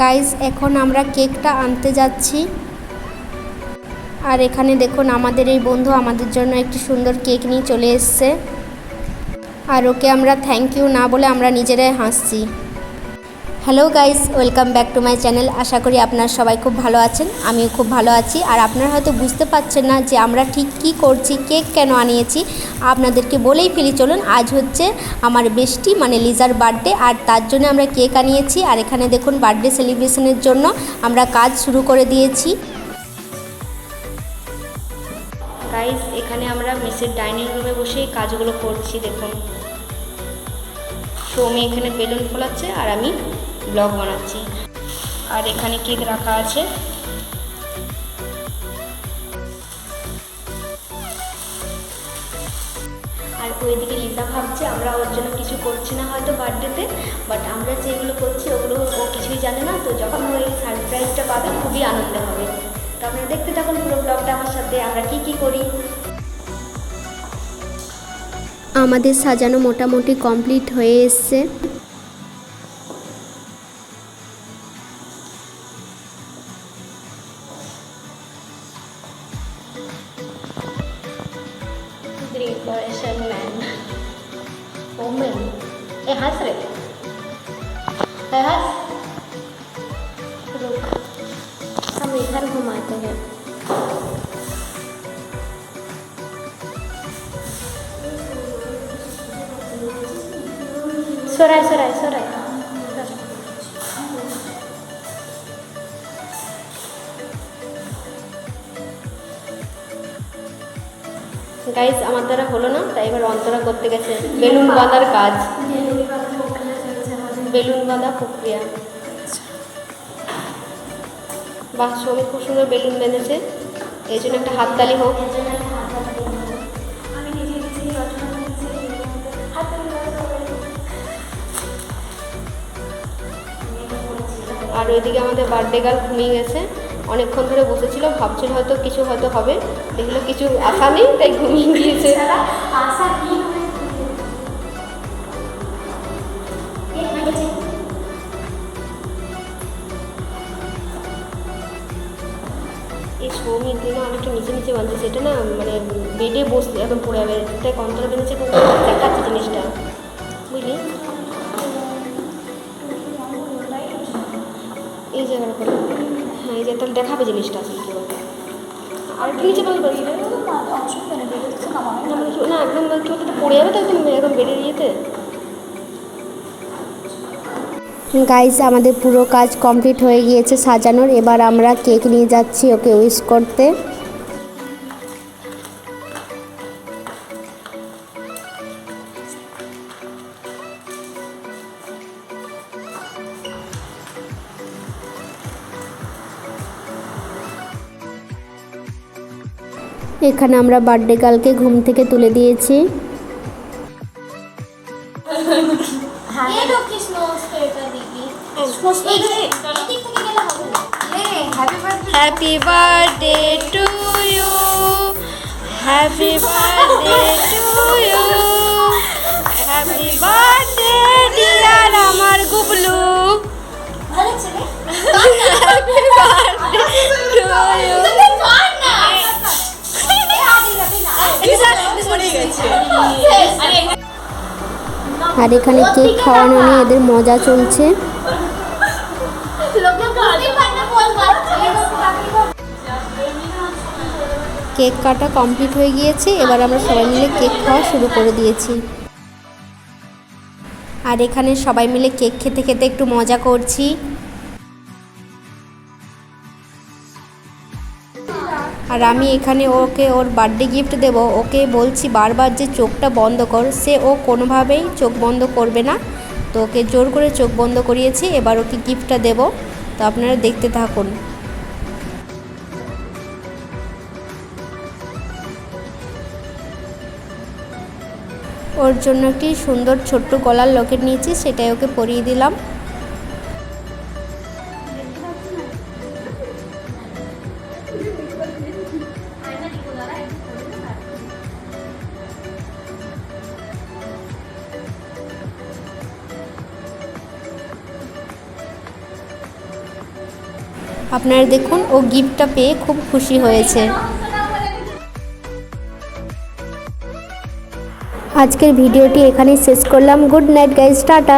Guys এখন আমরা কেকটা আনতে যাচ্ছি। আর এখানে দেখুন, আমাদের এই বন্ধু আমাদের জন্য একটি সুন্দর কেক নিয়ে চলে এসছে। আর ওকে আমরা থ্যাংক ইউ না বলে আমরা নিজেরাই হাসছি। Hello guys, welcome back to my channel. আশা করি আপনারা সবাই খুব ভালো আছেন, আমিও খুব ভালো আছি। আর আপনারা হয়তো বুঝতে পারছেন না যে আমরা ঠিক কী করছি, কেক কেন আনিয়েছি। আপনাদেরকে বলেই ফেলি, চলুন, আজ হচ্ছে আমার বেস্টি মানে লিজার বার্থডে, আর তার জন্য আমরা কেক আনিয়েছি। আর এখানে দেখুন, বার্থডে সেলিব্রেশনের জন্য আমরা কাজ শুরু করে দিয়েছি। গাইস, এখানে আমরা মেসের ডাইনিং রুমে বসেই কাজগুলো করছি, দেখুন। সৌমি এখানে বেলুন ফোলাচ্ছে, আর আমি ব্লগ বানাচ্ছি। আর এখানে কেক রাখা আছে। আর ওইদিকে লিসা ভাবছে, আমরা ওর জন্য কিছু করছি না হয়তো বার্থডেতে বাট আমরা যেগুলো করছি, ওগুলো ও কিছুই জানে না। তো যখন ও এই সারপ্রাইজটা পাবে, খুবই আনন্দ হবে। তো আপনারা দেখতে থাকুন পুরো ব্লগটা আমার সাথে, আমরা কি কি করি। আমাদের সাজানো মোটামুটি কমপ্লিট হয়ে এসছে। exploration man, woman. Eh, has it? Eh, has? रुक हम इधर घुमाते हैं सुराय सुराय सुराय গাইজ আমার দ্বারা হলো না, তাই এবার অন্তরা করতে গেছে। বেলুন বাঁধার কাজ। বেলুন বাঁধা প্রক্রিয়া। বাহ সৌমি খুব সুন্দর বেলুন বেঁধেছে। এই জন্য একটা হাততালি হোক। আর ওইদিকে আমাদের বার্থডে গার্ল ঘুমিয়ে গেছে। অনেকক্ষণ ধরে বসেছিল ভাবছিল হয়তো কিছু হয়তো হবে। দেখল কিছু আশা নেই তাই ঘুমিয়ে গিয়েছে। এই সৌমিক দিনে অনেকটা নিচে নিচে বাঁধছে সেটা না মানে বেডে বসলে একদম পড়ে যাবে তাই কন্ট্রোল বেঁধেছে দেখাচ্ছে জিনিসটা। বুঝলি? এই জায়গাটা এই যে তাহলে দেখাবে জিনিসটা। আসলে কী বলতে? না, একদম তো পড়ে যাবে তো একদম একদম বেরিয়ে গাইজ আমাদের পুরো কাজ কমপ্লিট হয়ে গিয়েছে সাজানোর। এবার আমরা কেক নিয়ে যাচ্ছি ওকে উইশ করতে। এখানে আমরা বার্থডে গার্লকে ঘুম থেকে তুলে দিয়েছি। Happy birthday to you happy birthday to you happy birthday dear আমার Gublu. Happy birthday to you আর এখানে কেক খাওয়ানো নিয়ে এদের মজা চলছে। কেক কাটা কমপ্লিট হয়ে গিয়েছে এবার আমরা সবাই মিলে কেক খাওয়া শুরু করে দিয়েছি। আর এখানে সবাই মিলে কেক খেতে খেতে একটু মজা করছি। আর আমি এখানে ওকে ওর বার্থডে গিফট দেব। ওকে বলছি বারবার যে চোখটা বন্ধ কর। সে ও কোনোভাবেই চোখ বন্ধ করবে না। তো ওকে জোর করে চোখ বন্ধ করিয়েছি। এবার ওকে গিফটটা দেব। তো আপনারা দেখতে থাকুন। ওর জন্য একটি সুন্দর ছোট্ট গলার লকেট নিয়েছি। সেটাই ওকে পরিয়ে দিলাম। আপনারা দেখুন, ও গিফটটা পেয়ে খুব খুশি হয়েছে। আজকের ভিডিওটি এখানেই শেষ করলাম। Good night guys tata.